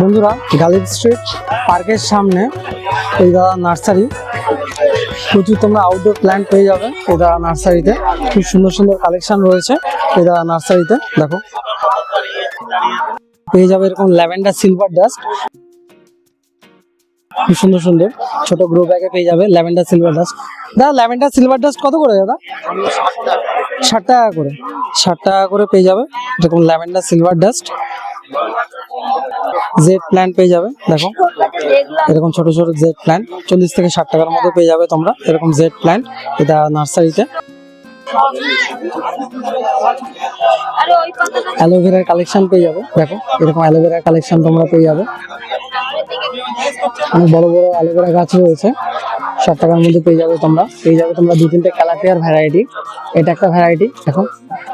বন্ধুরা, গালিব স্ট্রিট পার্কের সামনে এই দাদা নার্সারি প্রচুর তোমরা আউটডোর প্ল্যান্ট পেয়ে যাবে এই দাদা নার্সারিতে খুব সুন্দর সুন্দর কালেকশন রয়েছে এই দাদা নার্সারিতে দেখো। পেয়ে যাবে এরকম ল্যাভেন্ডার সিলভার ডাস্ট খুব সুন্দর সুন্দর, ছোট গ্রো ব্যাগে পেয়ে যাবে ল্যাভেন্ডার সিলভার ডাস্ট দাদা, ল্যাভেন্ডার সিলভার ডাস্ট কত করে দাদা? ষাট টাকা করে। ষাট টাকা করে পেয়ে যাবে এরকম lavender silver dust jade plant পেয়ে যাবে, দেখো। এরকম ছোট ছোট জেড প্ল্যান্ট চল্লিশ থেকে ষাট টাকার মধ্যে পেয়ে যাবে তোমরা। এরকম জেড প্ল্যান্ট এটা নার্সারিতে। অ্যালোভেরার কালেকশন পেয়ে যাবে, দেখো। এরকম অ্যালোভেরার কালেকশন তোমরা পেয়ে যাবে। অনেক বড় বড় অ্যালোভেরা গাছ রয়েছে। ষাট টাকার মধ্যে পেয়ে যাবে তোমরা। পেয়ে যাবে তোমরা দু তিনটে ক্যালাপিয়ার ভ্যারাইটি এটা একটা ভ্যারাইটি দেখো।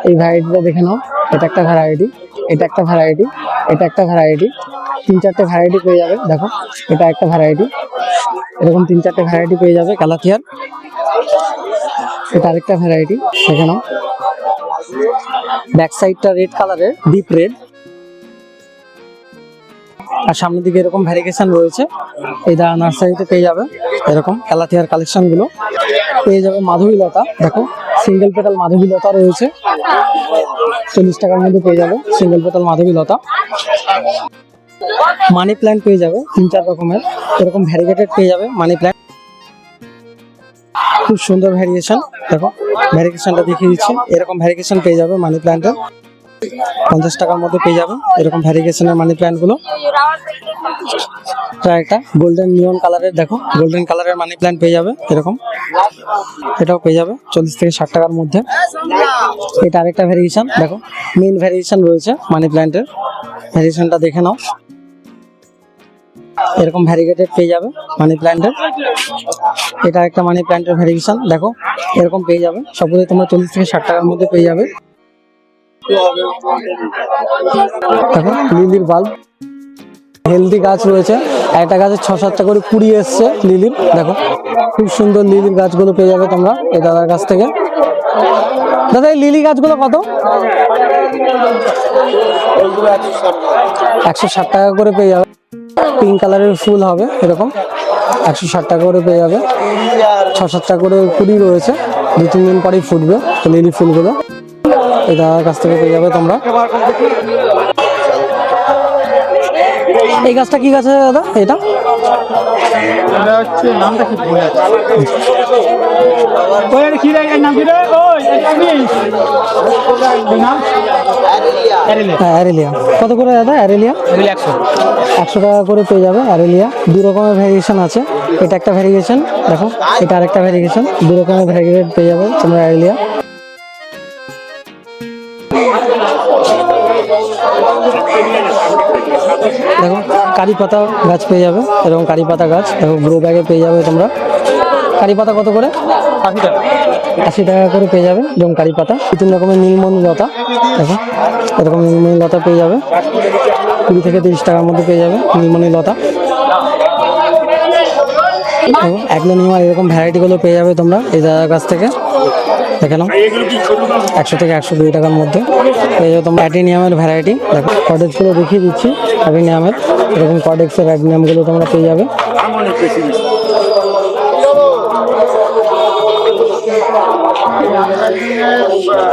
এই ভ্যারাইটিটা দেখে নাও। এটা একটা ভ্যারাইটি এটা একটা ভ্যারাইটি এটা একটা ভ্যারাইটি তিন চারটে ভ্যারাইটি পেয়ে যাবে, দেখো, এটা একটা ভ্যারাইটি এরকম তিন চারটে ভ্যারাইটি পেয়ে যাবে কালাথিয়ার এটা আরেকটা ভ্যারাইটি দেখে নাও। ব্যাক সাইডটা রেড কালারের ডিপ রেড আর সামনের দিকে এরকম ভ্যারিগেশন রয়েছে দা নার্সারিতে পেয়ে যাবে, এরকম কালাথিয়ার কালেকশনগুলো। পেয়ে যাবে মাধবী লতা, দেখো। সিঙ্গেল পেটাল মাধবী লতা রয়েছে। চল্লিশ টাকার মধ্যে পেয়ে যাবে সিঙ্গেল পেটাল মাধবী লতা মানি প্ল্যান্ট পেয়ে যাবে তিন চার রকমের। এরকম ভ্যারিগেটেড পেয়ে যাবে মানি প্ল্যান্ট খুব সুন্দর ভ্যারিয়েশন দেখো ভ্যারিয়েশনটা দেখিয়ে দিচ্ছি। এরকম ভ্যারিয়েশন পেয়ে যাবে মানি প্ল্যান্টের পঞ্চাশ টাকার মধ্যে পেয়ে যাবে এরকম ভ্যারিয়েশনের মানি প্ল্যান্টগুলো। এটা একটা গোল্ডেন নিয়ন কালারের দেখো গোল্ডেন কালারের মানি প্ল্যান্ট পেয়ে যাবে, এরকম। এটাও পেয়ে যাবে, চল্লিশ থেকে ষাট টাকার মধ্যে। এটা আরেকটা ভ্যারিয়েশন দেখো মেইন ভ্যারিয়েশন রয়েছে মানি প্ল্যান্টের ভ্যারিয়েশনটা দেখে নাও। এরকম ভ্যারিগেটেড পেয়ে যাবে মানি প্ল্যান্টের এটা একটা মানি প্ল্যান্টের ভ্যারিয়েশন দেখো, এরকম পেয়ে যাবে। সবগুলো তোমরা চল্লিশ থেকে ষাট টাকার মধ্যে পেয়ে যাবে। লিলির বাল্ব। হেলদি গাছ রয়েছে। একটা গাছে ছ সাতটা করে কুড়ি এসছে লিলির। দেখো খুব সুন্দর লিলির গাছগুলো পেয়ে যাবে তোমরা এই দাদার কাছ থেকে। দাদা, এই লিলি গাছগুলো কত? একশো ষাট টাকা করে পেয়ে যাবে। পিঙ্ক কালারের ফুল হবে এরকম। একশো ষাট টাকা করে পেয়ে যাবে। ছ সাতটা করে কুড়ি রয়েছে। দু তিন দিন পরেই ফুটবে লিলি ফুলগুলো। এই দাদার কাছ থেকে পেয়ে যাবে তোমরা। এই গাছটা কি গাছ আছে দাদা? এটা? নামটা কি ভুলে যাচ্ছে। ওই আরে কি রে? এর নাম কি রে? ওই এটা কি? ওই নাম? অ্যারেলিয়া। হ্যাঁ কত করে দাদা? অ্যারেলিয়া? একশো একশো টাকা করে পেয়ে যাবে অ্যারেলিয়া। দু রকমের ভ্যারিয়েশন আছে। এটা একটা ভ্যারিয়েশন দেখো। এটা আরেকটা ভ্যারিয়েশন দু রকমের ভ্যারিয়েট পেয়ে যাবে তোমরা অ্যারেলিয়া। দেখো, কারি পাতা গাছ পেয়ে যাবে, এরকম কারি পাতা গাছ, দেখো গ্রো ব্যাগে পেয়ে যাবে তোমরা। কারি পাতা কত করে? আশি টাকা আশি টাকা করে পেয়ে যাবে যেমন কারি পাতা। তিন রকমের নীলমণি লতা, দেখো, এরকম নীলমণি লতা পেয়ে যাবে। কুড়ি থেকে তিরিশ টাকার মধ্যে পেয়ে যাবে নীলমণি লতা। অ্যাগ্লোনিমার এরকম ভ্যারাইটিগুলো পেয়ে যাবে তোমরা এই দাদার কাছ থেকে। দেখে নাও। একশো থেকে একশো কুড়ি টাকার মধ্যে। পেয়ে যাবে তোমরা অ্যাটিনিয়ামের ভ্যারাইটি দেখো কডেক্সগুলো দেখিয়ে দিচ্ছি অ্যাটিনিয়ামের এরকম কডেক্সের অ্যাটিনিয়ামগুলো তোমরা পেয়ে যাবে।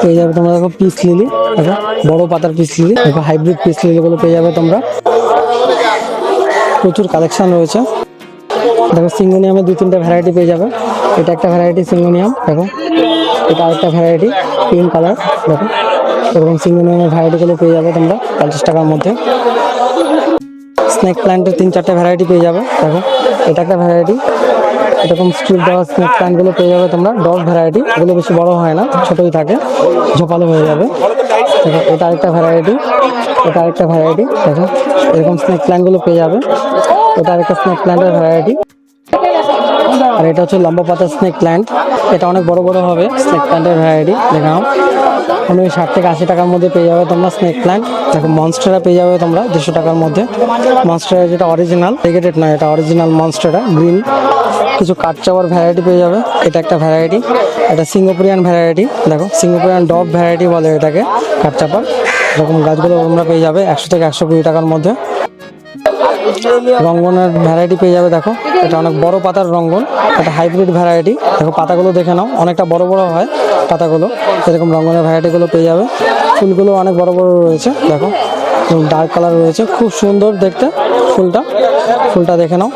পেয়ে যাবে তোমরা দেখো পিস লিলি দেখো, বড় পাতার পিস লিলি দেখো হাইব্রিড পিস লিলিগুলো পেয়ে যাবে তোমরা। প্রচুর কালেকশন রয়েছে। দেখো সিঙ্গোনিয়ামের দু তিনটা ভ্যারাইটি পেয়ে যাবে। এটা একটা ভ্যারাইটি সিঙ্গোনিয়াম, দেখো। এটা আরেকটা ভ্যারাইটি পিঙ্ক কালার দেখো এরকম সিঙ্গোনিয়ামের ভ্যারাইটিগুলো পেয়ে যাবে তোমরা, পঞ্চাশ টাকার মধ্যে। স্নেক প্ল্যান্টের তিন চারটে ভ্যারাইটি পেয়ে যাবে, দেখো। এটা একটা ভ্যারাইটি এরকম স্ট্রিপ দেওয়া স্নেক প্ল্যান্টগুলো পেয়ে যাবে তোমরা ডগ ভ্যারাইটি এগুলো বেশি বড় হয় না, ছোটই থাকে, ঝোপালো হয়ে যাবে। দেখো, এটা আরেকটা ভ্যারাইটি এটা আরেকটা ভ্যারাইটি দেখো। এরকম স্নেক প্ল্যান্টগুলো পেয়ে যাবে, এটা আরেকটা স্নেক প্ল্যান্টের ভ্যারাইটি আর এটা হচ্ছে লম্বা পাতা স্নেক প্ল্যান্ট এটা অনেক বড় বড় হবে স্নেক প্ল্যান্টের ভ্যারাইটি দেখে নাও মানে ষাট থেকে আশি টাকার মধ্যে পেয়ে যাবে তোমরা স্নেক প্ল্যান্ট দেখো মনস্টারা পেয়ে যাবে তোমরা দুশো টাকার মধ্যে। মনস্টারা যেটা অরিজিনাল রেগেটেড নয়, এটা অরিজিনাল মনস্টারা গ্রিন কিছু কাঠ চাওয়ার ভ্যারাইটি পেয়ে যাবে, এটা একটা ভ্যারাইটি এটা সিঙ্গাপুরিয়ান ভ্যারাইটি দেখো সিঙ্গাপুরিয়ান ডব ভ্যারাইটি বলে এটাকে, কাঠ চাপার। এরকম গাছগুলো তোমরা পেয়ে যাবে একশো থেকে একশো কুড়ি টাকার মধ্যে। রঙ্গনের ভ্যারাইটি পেয়ে যাবে দেখো। এটা অনেক বড় পাতার রঙ্গন এটা হাইব্রিড ভ্যারাইটি দেখো পাতাগুলো দেখে নাও অনেকটা বড় বড় হয় পাতাগুলো। এরকম রঙ্গনের ভ্যারাইটিগুলো পেয়ে যাবে। ফুলগুলো অনেক বড় বড় রয়েছে দেখো। ডার্ক কালার রয়েছে খুব সুন্দর দেখতে ফুলটা। ফুলটা দেখে নাও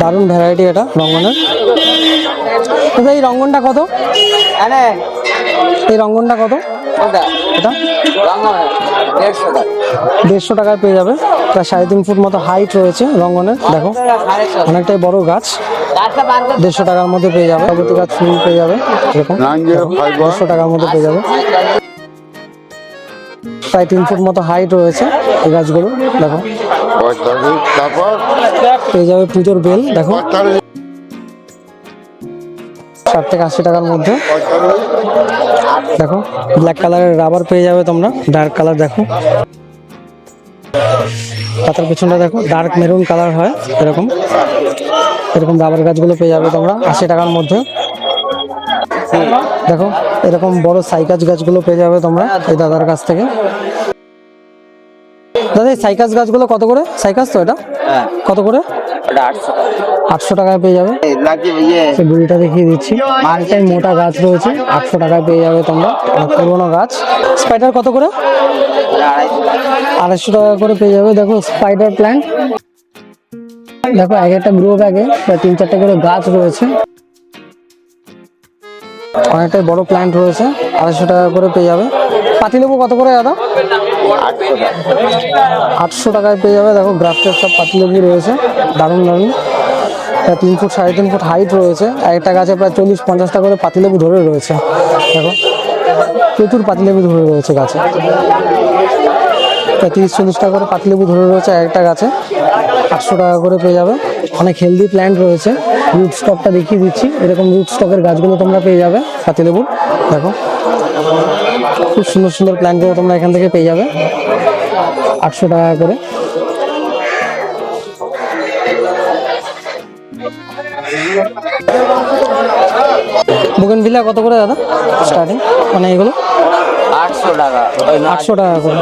দারুণ ভ্যারাইটি এটা রঙ্গনের। দাদা এই রঙ্গনটা কত? এই রঙ্গনটা কত? এটা? দেড়শো টাকায় পেয়ে যাবে। প্রায় সাড়ে তিন ফুট মতো হাইট রয়েছে রঙ্গনের দেখো। অনেকটাই বড় গাছ। দেড়শো টাকার মধ্যে পেয়ে যাবে। প্রতি গাছ ফুল পেয়ে যাবে। এরকম দেড়শো টাকার মধ্যে পেয়ে যাবে। প্রায় তিন ফুট মতো হাইট রয়েছে এই গাছগুলো। দেখো পেয়ে যাবে পুজোর বেল দেখো। ষাট থেকে আশি টাকার মধ্যে। দেখো ব্ল্যাক কালারের রাবার পেয়ে যাবে তোমরা ডার্ক কালার দেখো। পাতার পিছনটা দেখো ডার্ক মেরুন কালার হয় এরকম। এরকম রাবার গাছগুলো পেয়ে যাবে তোমরা আশি টাকার মধ্যে। দেখো এরকম বড় সাইকাস গাছগুলো পেয়ে যাবে তোমরা এই দাদার কাছ থেকে। দাদা এই সাইকাস গাছগুলো কত করে? সাইকাস তো এটা? কত করে? আটশো টাকায় পেয়ে যাবে? সে বুড়িটা দেখিয়ে দিচ্ছি। অনেকটাই মোটা গাছ রয়েছে আটশো টাকায় পেয়ে যাবে তোমরা। পুরোনো গাছ। স্পাইডার কত করে? আড়াইশো টাকা করে পেয়ে যাবে। দেখো স্পাইডার প্ল্যান্ট দেখো এক একটা গ্রো ব্যাগে প্রায় তিন চারটে করে গাছ রয়েছে। অনেকটাই বড় প্ল্যান্ট রয়েছে আড়াইশো টাকা করে পেয়ে যাবে। পাতিলেবু কত করে দাদা? আটশো টাকায় পেয়ে যাবে। দেখো গ্রাফটের সব পাতিলেবু রয়েছে। দারুণ দারুণ। তিন ফুট, সাড়ে তিন ফুট হাইট রয়েছে। একটা গাছে প্রায় চল্লিশ পঞ্চাশটা করে পাতিলেবু ধরে রয়েছে। দেখো, প্রচুর পাতিলেবু ধরে রয়েছে গাছে। প্রায় তিরিশ, চল্লিশ টাকা করে পাতিলেবু ধরে রয়েছে একটা গাছে। আটশো টাকা করে পেয়ে যাবে। অনেক হেলদি প্ল্যান্ট রয়েছে। রুট স্টকটা দেখিয়ে দিচ্ছি। এরকম রুট স্টকের গাছগুলো তোমরা পেয়ে যাবে। পাতিলেবুর দেখো। খুব সুন্দর সুন্দর প্ল্যান্টগুলো তোমরা এখান থেকে পেয়ে যাবে। আটশো টাকা করে। বুগেন ভিলা কত করে দাদা? স্টার্টিং মানে এগুলো? আটশো টাকা। আটশো টাকা করে।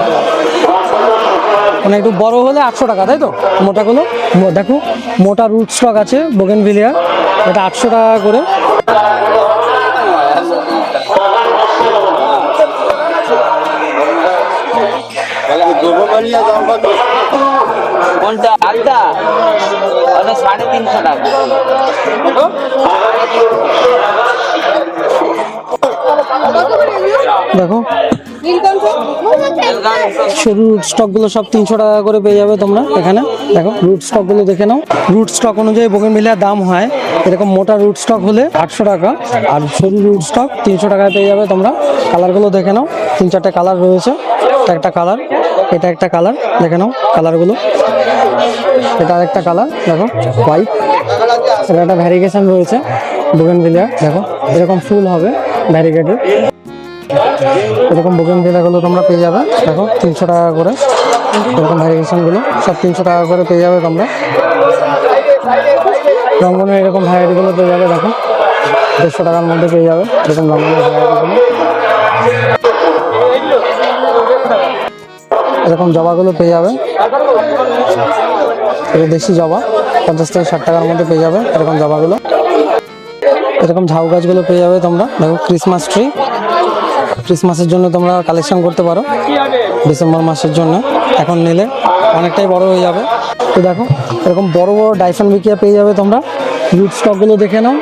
মানে একটু বড় হলে আটশো টাকা তাই তো? মোটাগুলো? দেখো মোটা রুট স্টক আছে বোগেন ভিলিয়ার এটা আটশো টাকা করে। কোনটা? ওটা সাড়ে তিনশো টাকা। দেখো রুট স্টকগুলো সব তিনশো টাকা করে পেয়ে যাবে তোমরা এখানে। দেখো রুট স্টকগুলো দেখে নাও। রুট স্টক অনুযায়ী বোগেন ভিলিয়ার দাম হয়। এরকম মোটা রুট স্টক হলে আটশো টাকা। আর সরু রুট স্টক তিনশো টাকায় পেয়ে যাবে তোমরা। কালারগুলো দেখে নাও। তিন চারটে কালার রয়েছে। এটা একটা কালার এটা একটা কালার দেখে নাও কালারগুলো এটা আরেকটা কালার দেখো হোয়াইট এটা একটা ভ্যারিগেশন রয়েছে বোগেন ভিলিয়ার দেখো, এরকম ফুল হবে ভ্যারিগেটেড এরকম বুকিংগুলো তোমরা পেয়ে যাবে। দেখো, তিনশো টাকা করে এরকম ভ্যারিয়েশনগুলো সব তিনশো টাকা করে পেয়ে যাবে তোমরা। রঙ্গনের এরকম ভ্যারাইটিগুলো পেয়ে যাবে, দেখো। দেড়শো টাকার মধ্যে পেয়ে যাবে এরকম রঙ্গনের ভ্যারাইটিগুলো এরকম জবাগুলো পেয়ে যাবে। এটা দেশি জবা, পঞ্চাশ থেকে ষাট টাকার মধ্যে পেয়ে যাবে এরকম জবাগুলো। এরকম ঝাউ গাছগুলো পেয়ে যাবে তোমরা। দেখো ক্রিসমাস ট্রি ক্রিসমাসের জন্য তোমরা কালেকশন করতে পারো। ডিসেম্বর মাসের জন্য। এখন নিলে অনেকটাই বড় হয়ে যাবে। তো দেখো, এরকম বড় বড় ডাইফান বিকিয়া পেয়ে যাবে তোমরা। রুট স্টকগুলো দেখে নাও।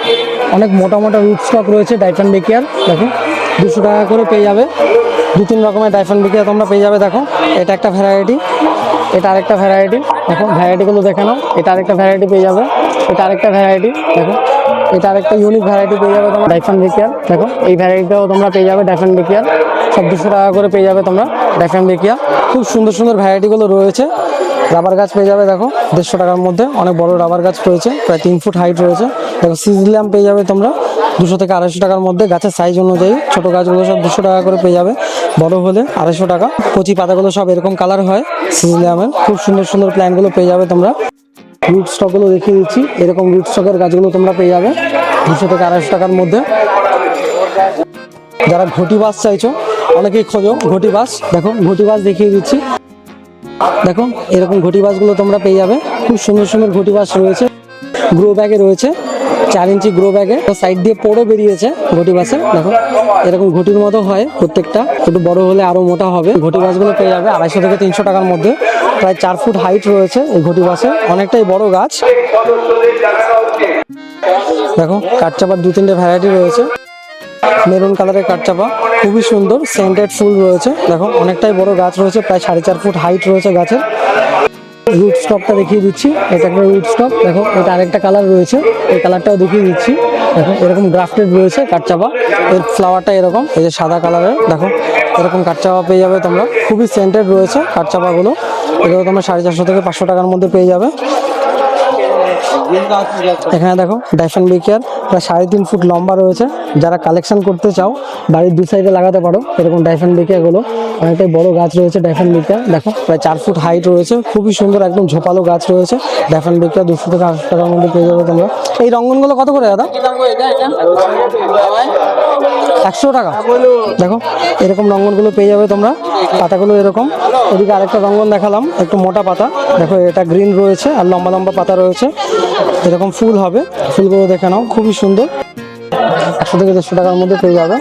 অনেক মোটা মোটা রুট স্টক রয়েছে ডাইফান বিকিয়ার দেখো, দুশো টাকা করে পেয়ে যাবে। দু তিন রকমের ডাইফান বিকিয়া তোমরা পেয়ে যাবে। দেখো, এটা একটা ভ্যারাইটি এটা আরেকটা ভ্যারাইটি দেখো ভ্যারাইটিগুলো দেখে নাও। এটা আরেকটা ভ্যারাইটি পেয়ে যাবে। এটা আরেকটা ভ্যারাইটি দেখো। এটা আরেকটা ইউনিক ভ্যারাইটি পেয়ে যাবে তোমরা। ডাইফান বিকিয়ার দেখো, এই ভ্যারাইটিটাও তোমরা পেয়ে যাবে ডাইফান বিকিয়ার সব দুশো টাকা করে পেয়ে যাবে তোমরা ডাইফ্যান বেকিয়া খুব সুন্দর সুন্দর ভ্যারাইটিগুলো রয়েছে। রাবার গাছ পেয়ে যাবে, দেখো, দেড়শো টাকার মধ্যে। অনেক বড় রাবার গাছ রয়েছে, প্রায় তিন ফুট হাইট রয়েছে। দেখো সিজল্যাম পেয়ে যাবে তোমরা দুশো থেকে আড়াইশো টাকার মধ্যে। গাছের সাইজ অনুযায়ী ছোট গাছগুলো সব দুশো টাকা করে পেয়ে যাবে। বড় হলে আড়াইশো টাকা। কচি পাতাগুলো সব এরকম কালার হয় সিজল্যামের খুব সুন্দর সুন্দর প্ল্যান্টগুলো পেয়ে যাবে তোমরা। রুট স্টকগুলো দেখিয়ে দিচ্ছি। এরকম রুট স্টকের গাছগুলো তোমরা পেয়ে যাবে দুশো থেকে আড়াইশো টাকার মধ্যে। যারা ঘটি বাস চাইছো, অনেকেই খোঁজো ঘটি বাস দেখো, ঘটি বাস দেখিয়ে দিচ্ছি। দেখো, এরকম ঘটি বাসগুলো তোমরা পেয়ে যাবে। খুব সুন্দর সুন্দর ঘটি বাস রয়েছে। গ্রো ব্যাগে রয়েছে। চার ইঞ্চি গ্রো ব্যাগে সাইড দিয়ে পোড়ো বেরিয়েছে ঘটি বাসে দেখো, এরকম ঘটির মতো হয় প্রত্যেকটা। একটু বড় হলে আরও মোটা হবে। ঘটি বাসগুলো পেয়ে যাবে আড়াইশো থেকে তিনশো টাকার মধ্যে। প্রায় চার ফুট হাইট রয়েছে এই ঘটি বাসে অনেকটাই বড় গাছ। দেখো, কাঠচাপার দু তিনটে ভ্যারাইটি রয়েছে। মেরুন কালারের কাঠচাপা, খুবই সুন্দর সেন্টেড ফুল রয়েছে। দেখো, অনেকটাই বড় গাছ রয়েছে, প্রায় সাড়ে চার ফুট হাইট রয়েছে গাছের। রুট স্টকটা দেখিয়ে দিচ্ছি, এটা একটা রুট স্টপ দেখো, এটা আরেকটা কালার রয়েছে, এই কালারটাও দেখিয়ে দিচ্ছি। দেখো, এরকম গ্রাফটেড রয়েছে কাঠচাপা, এর ফ্লাওয়ারটা এরকম, এই যে সাদা কালারের দেখো, এরকম কাঠচাপা পেয়ে যাবে তোমরা। খুবই সেন্টেড রয়েছে কাঠচাপাগুলো। এগুলো তোমরা সাড়ে চারশো থেকে পাঁচশো টাকার মধ্যে পেয়ে যাবে। এখানে দেখো ডাইফেন বিকেয়ার প্রায় সাড়ে তিন ফুট লম্বা রয়েছে। যারা কালেকশন করতে চাও, বাড়ির দু সাইডে লাগাতে পারো। এরকম ডাইফেন বেকিয়াগুলো অনেকটাই বড় গাছ রয়েছে ডাইফান বেকিয়া দেখো, প্রায় চার ফুট হাইট রয়েছে। খুবই সুন্দর, একদম ঝোপালো গাছ রয়েছে। ডাইফান বেকিয়া দুশো থেকে আটশো টাকার মধ্যে পেয়ে যাবে তোমরা। এই রঙ্গনগুলো কত করে দাদা? একশো টাকা। দেখো, এরকম রঙ্গনগুলো পেয়ে যাবে তোমরা। পাতাগুলো এরকম। ওদিকে আরেকটা রঙ্গন দেখালাম, একটু মোটা পাতা। দেখো, এটা গ্রিন রয়েছে আর লম্বা লম্বা পাতা রয়েছে। এরকম ফুল হবে। ফুলগুলো দেখে নাও, খুবই সুন্দর। একশো থেকে দেড়শো টাকার মধ্যে পেয়ে যাবে।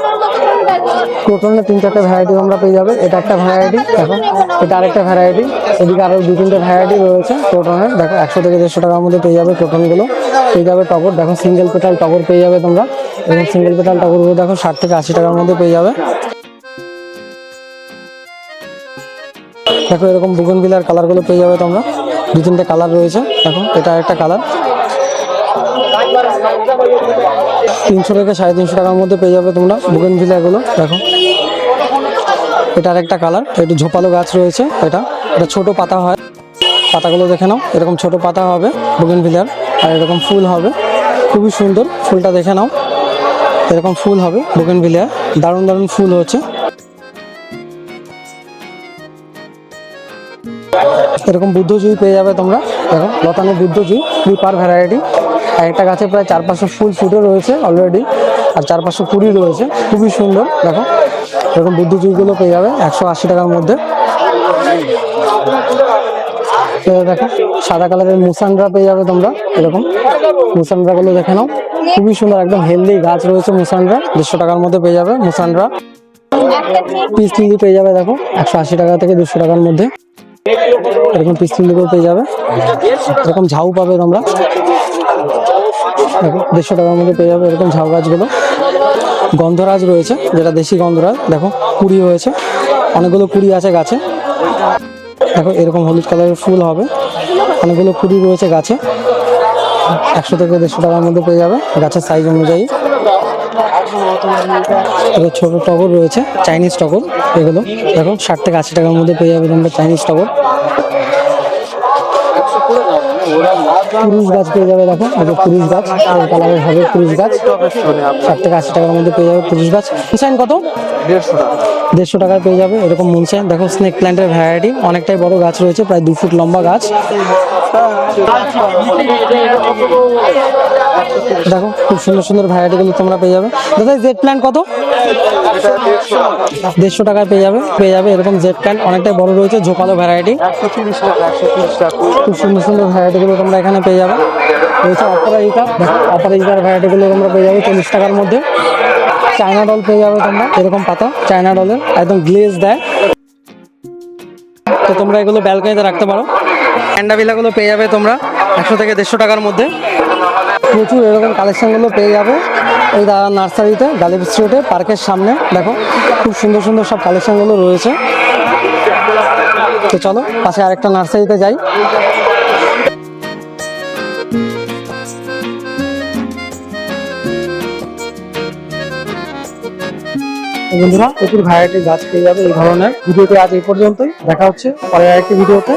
ক্রোটনের তিন চারটে ভ্যারাইটি তোমরা পেয়ে যাবে। এটা একটা ভ্যারাইটি দেখো। এটা আরেকটা ভ্যারাইটি এদিকে আরও দু তিনটে ভ্যারাইটি রয়েছে ক্রোটনের দেখো, একশো থেকে দেড়শো টাকার মধ্যে পেয়ে যাবে ক্রোটনগুলো পেয়ে যাবে টগর। দেখো সিঙ্গেল পেটাল টগর পেয়ে যাবে তোমরা। এবং সিঙ্গেল পেটাল টগরগুলো দেখো, ষাট থেকে আশি টাকার মধ্যে পেয়ে যাবে। দেখো, এরকম বুগন বিলার কালারগুলো পেয়ে যাবে তোমরা। দু তিনটে কালার রয়েছে। দেখো, এটা একটা কালার তিনশো থেকে সাড়ে তিনশো টাকার মধ্যে পেয়ে যাবে তোমরা বুগেন এগুলো দেখো। এটা আরেকটা কালার একটু ঝোপালো গাছ রয়েছে এটা। এটা ছোট পাতা হয়। পাতাগুলো দেখে নাও, এরকম ছোট পাতা হবে বুগেন ভিলার আর এরকম ফুল হবে। খুবই সুন্দর, ফুলটা দেখে নাও। এরকম ফুল হবে বুগেন ভিলিয়ার দারুণ দারুণ ফুল হচ্ছে এরকম বুদ্ধজুই পেয়ে যাবে তোমরা, দেখো, লতানো বুদ্ধজুই পার ভ্যারাইটি একটা গাছে প্রায় চার পাঁচশো ফুল ফুটে রয়েছে অলরেডি আর চার পাঁচশো কুড়ি রয়েছে। খুবই সুন্দর, দেখো। এরকম বুদ্ধি বুদ্ধজুইগুলো পেয়ে যাবে একশো আশি টাকার মধ্যে। দেখো, সাদা কালারের মুসানরা পেয়ে যাবে তোমরা, এরকম। মুসানরা গুলো দেখে নাও। খুবই সুন্দর, একদম হেলদি গাছ রয়েছে মুসানরা। দেড়শো টাকার মধ্যে পেয়ে যাবে মুসানরা। পিস লিলি পেয়ে যাবে, দেখো, একশো আশি টাকা থেকে দুশো টাকার মধ্যে। এরকম পিস লিলিও পেয়ে যাবে। এরকম ঝাউ পাবে তোমরা। দেড়শো টাকার মধ্যে পেয়ে যাবে এরকম ঝাউ গাছগুলো। গন্ধরাজ রয়েছে, যেটা দেশি গন্ধরাজ, দেখো, কুড়ি হয়েছে। অনেকগুলো কুড়ি আছে গাছে। দেখো, এরকম হলুদ কালারের ফুল হবে। অনেকগুলো কুড়ি রয়েছে গাছে। একশো থেকে দেড়শো টাকার মধ্যে পেয়ে যাবে গাছের সাইজ অনুযায়ী। ছোট টগর রয়েছে চাইনিজ টগর এগুলো। দেখো, ষাট থেকে আশি টাকার মধ্যে পেয়ে যাবে তোমরা চাইনিজ টগর। পুরুষ গাছ পেয়ে যাবে দেখো এই যে পুরুষ গাছ কালারের হবে পুরুষ গাছ। ষাট থেকে আশি টাকার মধ্যে পেয়ে যাবে পুরুষ গাছ। মুনসাইন কত? দেড়শো টাকা। দেড়শো টাকায় পেয়ে যাবে এরকম মুনসাইন দেখো স্নেক প্ল্যান্টের ভ্যারাইটি অনেকটাই বড় গাছ রয়েছে প্রায় দু ফুট লম্বা গাছ। দেখো খুব সুন্দর সুন্দর ভ্যারাইটিগুলো তোমরা পেয়ে যাবে। দাদা জেড প্ল্যান্ট কত? দেড়শো টাকায় পেয়ে যাবে পেয়ে যাবে এরকম জেড প্ল্যান্ট অনেকটাই বড় রয়েছে ঝোপালো ভ্যারাইটি খুব সুন্দর সুন্দর ভ্যারাইটিগুলো তোমরা এখানে পেয়ে যাবে। রয়েছে অপরাজিতা দেখো অপরাজিতার ভ্যারাইটিগুলো তোমরা পেয়ে যাবে চল্লিশ টাকার মধ্যে। চায়না ডল পেয়ে যাবে তোমরা, এরকম পাতা চায়না ডলের একদম গ্লেজ দেয়। তো তোমরা এগুলো ব্যালকনিতে রাখতে পারো। প্যান্ডাবিলাগুলো পেয়ে যাবে তোমরা, একশো থেকে দেড়শো টাকার মধ্যে। প্রচুর এরকম কালেকশনগুলো পেয়ে যাবে। এই নার্সারিতে গালিব স্ট্রিটে পার্কের সামনে, দেখো, খুব সুন্দর সুন্দর সব কালেকশনগুলো রয়েছে। তো চলো, পাশে আরেকটা নার্সারিতে যাই। বন্ধুরা, প্রচুর ভ্যারাইটির গাছ পেয়ে যাবে এই ধরনের। ভিডিওটি আজ এই পর্যন্তই। দেখা হচ্ছে পরের আরেকটি ভিডিওতে।